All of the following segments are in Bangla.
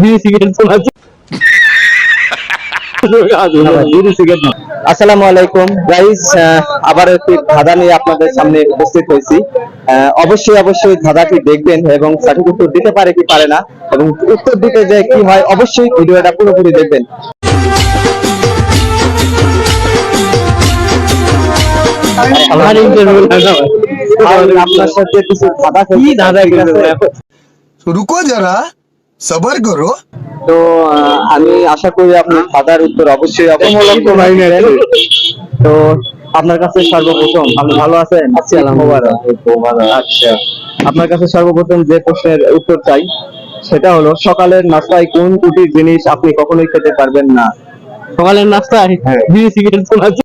বিড়ি আসসালামু আলাইকুম। গাইস আবার একটি ধাঁধা নিয়ে আপনাদের সামনে উপস্থিত হয়েছি। অবশ্যই অবশ্যই ধাঁধাটি দেখবেন এবং সঠিক উত্তর দিতে পারে কি পারে না এবং উত্তর দিতে যে কি হয় অবশ্যই ভিডিওটা পুরোপুরি দেখবেন। আপনার সাথে কিছু ধাঁধা কি ধাঁধা সবার করো তো আমি আশা করি আপনার ফাদার উত্তর অবশ্যই তো আপনার কাছে সর্বপ্রথম আপনি ভালো আছেন? আচ্ছা আপনার কাছে সর্বপ্রথম যে প্রশ্নের উত্তর চাই সেটা হলো সকালের নাস্তায় কোন দুটি জিনিস আপনি কখনোই খেতে পারবেন না? সকালের নাস্তায়? হ্যাঁ। বিড়ি সিগারেট শোনা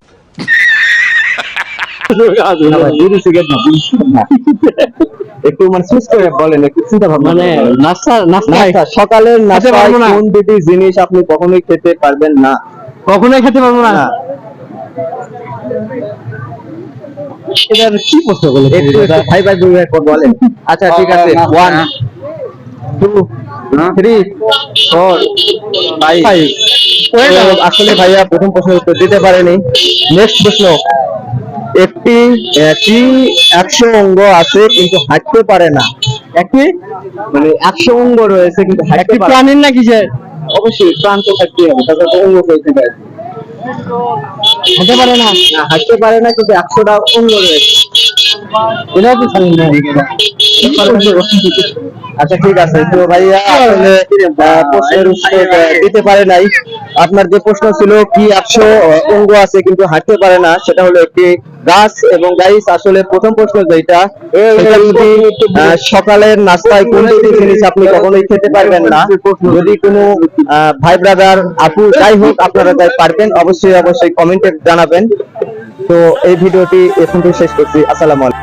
বিড়ি সিগারেট না। একটু মানে করে বলেন একটু চিন্তা ভাবনা মানে নাস্তা নাস্তা, সকালের নাস্তায় পারব না। কোন দুটি জিনিস আপনি কখনোই খেতে পারবেন না। কখনোই খেতে পারব না। এটার কি প্রশ্ন ভাই ভাই দুই ভাই বলেন। আচ্ছা ঠিক আছে one two three four five আসলে ভাইয়া প্রথম প্রশ্নের উত্তর দিতে পারেনি। নেক্সট প্রশ্ন। একটি কি একশো অঙ্গ আছে কিন্তু হাঁটতে পারে না। একটি মানে একশো অঙ্গ রয়েছে কিন্তু হাঁটতে একটি পারে না। প্রাণীর নাকি যে? অবশ্যই প্রাণ তো থাকতেই হবে তারপর তো অঙ্গ পারে। হতে পারে না? না, হাঁটতে পারে না কিন্তু একশোটা অঙ্গ রয়েছে। এটাও কি না। আচ্ছা ঠিক আছে। তো ভাইয়া দিতে পারে নাই। আপনার যে প্রশ্ন ছিল, কি অঙ্গ আছে কিন্তু হাঁটতে পারে না, সেটা হলো একটি গাছ। এবং গাইস আসলে প্রথম প্রশ্ন যেটা যদি সকালের নাস্তায় কোন জিনিস আপনি কখনোই খেতে পারবেন না, যদি কোনো ভাই ব্রাদার আপু, যাই হোক, আপনারা যাই পারবেন, অবশ্যই অবশ্যই কমেন্টে জানাবেন। তো এই ভিডিওটি এখন শেষ করছি। আসসালামু আলাইকুম।